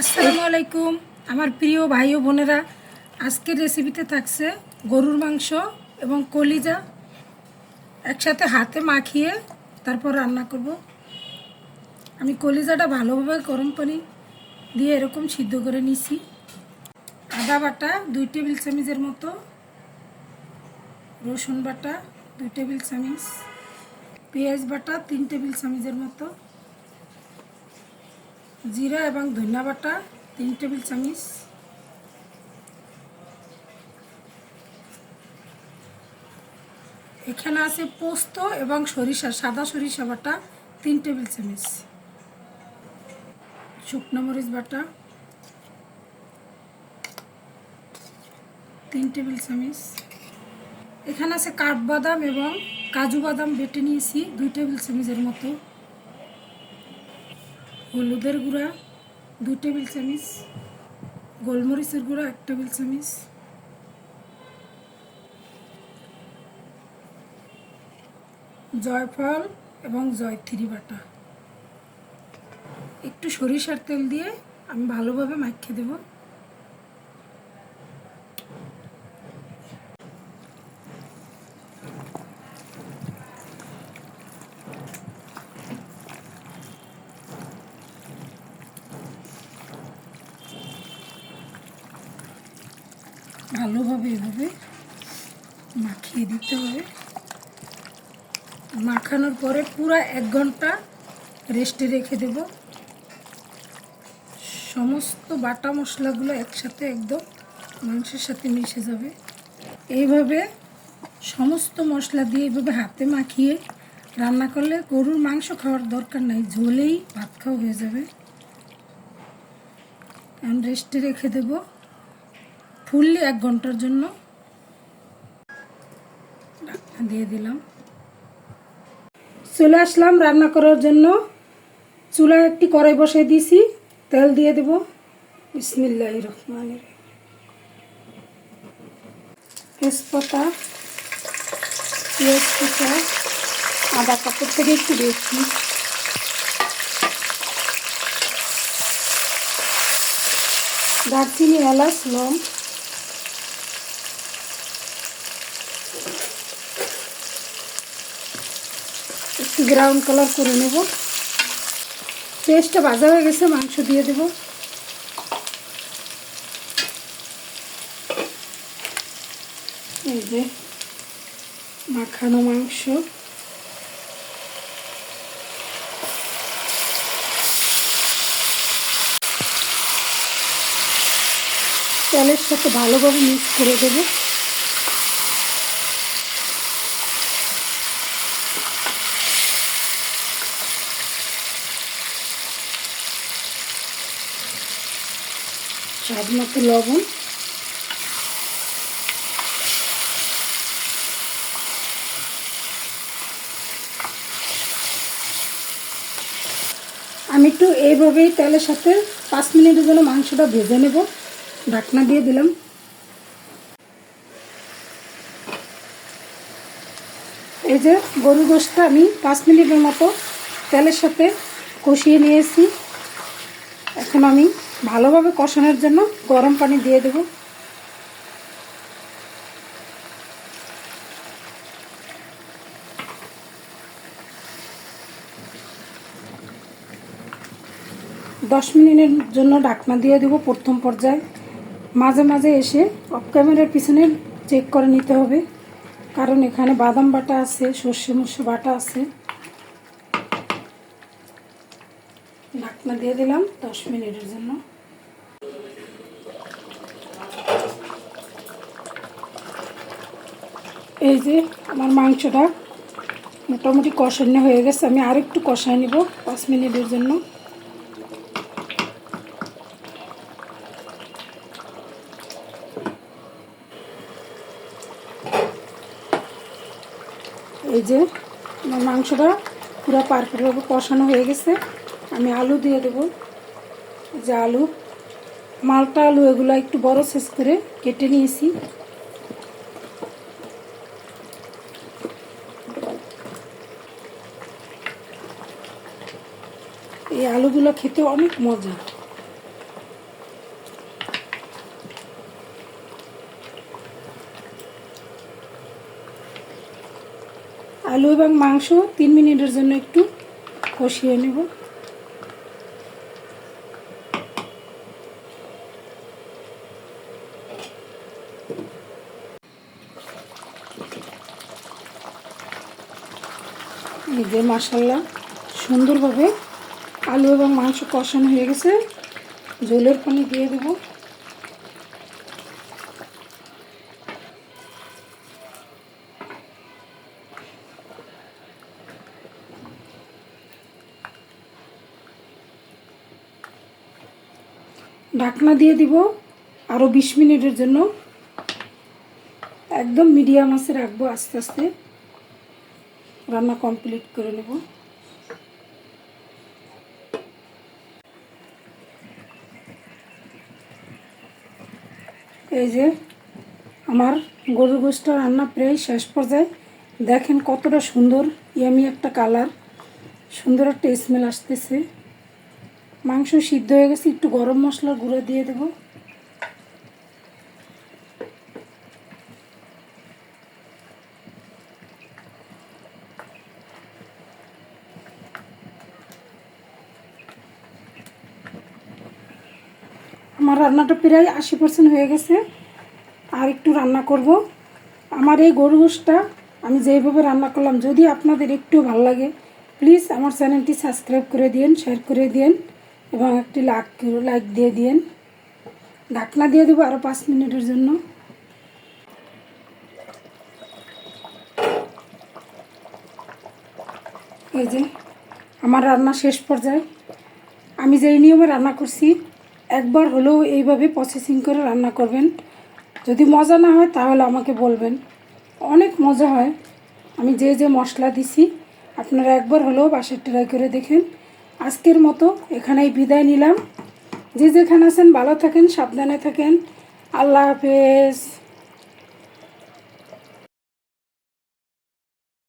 আসসালামু আলাইকুম। আমার প্রিয় ভাই ও বোনেরা, আজকের রেসিপিতে থাকছে গরুর মাংস এবং কলিজা। একসাথে হাতে মাখিয়ে তারপর রান্না করব। আমি কলিজাটা ভালোভাবে গরম পানি দিয়ে এরকম সিদ্ধ করে নিছি। আদা বাটা দুই টেবিল চামচের মতো, রসুন বাটা দুই টেবিল চামচ, পেঁয়াজ বাটা তিন টেবিল চামচের মতো জিরা এবং ধনিয়া বাটা, তিন টেবিল চামচ। এখানে আছে পোস্ত এবং সরিষা, সাদা সরিষা বাটা, তিন টেবিল চামচ। শুকনো মরিচ বাটা, তিন টেবিল চামচ। এখানে আছে কাঠবাদাম এবং কাজু বাদাম বেটে নিয়েছি, দুই টেবিল চামচের মতো। হলুদের গুঁড়া, দু টেবিল চামচ, গোলমরিচের গুঁড়া, এক টেবিল চামচ। জয়ফল এবং জয়থিরি বাটা। একটু সরিষার তেল দিয়ে আমি ভালোভাবে মাখিয়ে দেব। ভালোভাবে এভাবে মাখিয়ে দিতে হবে। মাখানোর পরে পুরো এক ঘণ্টা রেস্টে রেখে দেব। সমস্ত বাটা মশলাগুলো একসাথে একদম মাংসের সাথে মিশে যাবে। এইভাবে সমস্ত মশলা দিয়ে এইভাবে হাতে মাখিয়ে রান্না করলে গরুর মাংস খাওয়ার দরকার নাই, ঝোলেই ভাত খাওয়া হয়ে যাবে। এখন রেস্টে রেখে দেবো। ফুললি এক ঘণ্টার জন্য দিয়ে দিলাম। চলে আসলাম রান্না করার জন্য। চুলায় একটি কড়াই বসাই দিয়েছি, তেল দিয়ে দেব। বিসমিল্লাহ রহমানের তেজপাতা পেঁয়াজ কুচা আদা কাপড় থেকে একটু দিয়েছি দারচিনি, এলাচ লং একটু ব্রাউন কালার করে নেব। পেস্টটা ভাজা হয়ে গেছে, মাংস দিয়ে দেব। এই যে মাখানো মাংস। তেলের সাথে ভালোভাবে মিক্স করে দেবো। স্বাদ মতো লবণ। আমি একটু এইভাবেই তেলের সাথে পাঁচ মিনিটের জন্য মাংসটা ভেজে নেব। ঢাকনা দিয়ে দিলাম। এই যে গরু গোশটা আমি পাঁচ মিনিটের মতো তেলের সাথে কষিয়ে নিয়েছি। এখন আমি ভালোভাবে কষানোর জন্য গরম পানি দিয়ে দেব। দশ মিনিটের জন্য ডাকনা দিয়ে দেব প্রথম পর্যায়ে। মাঝে মাঝে এসে অফ ক্যামেরার পিছনে চেক করে নিতে হবে। কারণ এখানে বাদাম বাটা আছে, সর্ষে মর্ষে বাটা আছে। ঢাকনা দিয়ে দিলাম দশ মিনিটের জন্য। এই যে আমার মাংসটা মোটামুটি কষানো হয়ে গেছে, আমি আর একটু কষায় নিব পাঁচ মিনিটের জন্য। এই যে আমার মাংসটা পুরো পারফেক্টভাবে কষানো হয়ে গেছে। আমি আলু দিয়ে দেবো। যে আলু, মালটা আলু, এগুলো একটু বড় শেষ করে কেটে নিয়েছি। এই আলুগুলো খেতে অনেক মজা। আলু এবং মাংস তিন মিনিটের জন্য একটু কষিয়ে নেব। যে সুন্দরভাবে আলু এবং মাংস কষানো হয়ে গেছে। জলের পানি দিয়ে দেবো। ঢাকনা দিয়ে দিব আরও বিশ মিনিটের জন্য। একদম মিডিয়াম আছে, রাখব আস্তে আস্তে। রান্না কমপ্লিট করে নেব। এই যে, আমার গরুর গোষ্ঠটা রান্না প্রায় শেষ পর্যায়ে। দেখেন কতটা সুন্দর ইয়ামি একটা কালার সুন্দর একটা স্মেল আসতেছে। মাংস সিদ্ধ হয়ে গেছে, একটু গরম মশলার গুঁড়ো দিয়ে দেবো। আমার রান্নাটা প্রায় আশি পার্সেন্ট হয়ে গেছে। আর একটু রান্না করব। আমার এই গরু গোশটা আমি যেইভাবে রান্না করলাম, যদি আপনাদের একটু ভালো লাগে প্লিজ আমার চ্যানেলটি সাবস্ক্রাইব করে দিন শেয়ার করে দিন এবং একটি লাইক লাইক দিয়ে দিন ঢাকনা দিয়ে দেবো আরও পাঁচ মিনিটের জন্য। এই যে, আমার রান্না শেষ পর্যায়ে। আমি যেই নিয়মে রান্না করছি একবার হলেও এইভাবে প্রসেসিং করে রান্না করবেন। যদি মজা না হয় তাহলে আমাকে বলবেন। অনেক মজা হয়। আমি যে যে মশলা দিছি, আপনারা একবার হলেও বাসায় ট্রাই করে দেখেন। আজকের মতো এখানেই বিদায় নিলাম। যে যেখানে আছেন ভালো থাকেন, সাবধানে থাকেন। আল্লাহ হাফেজ।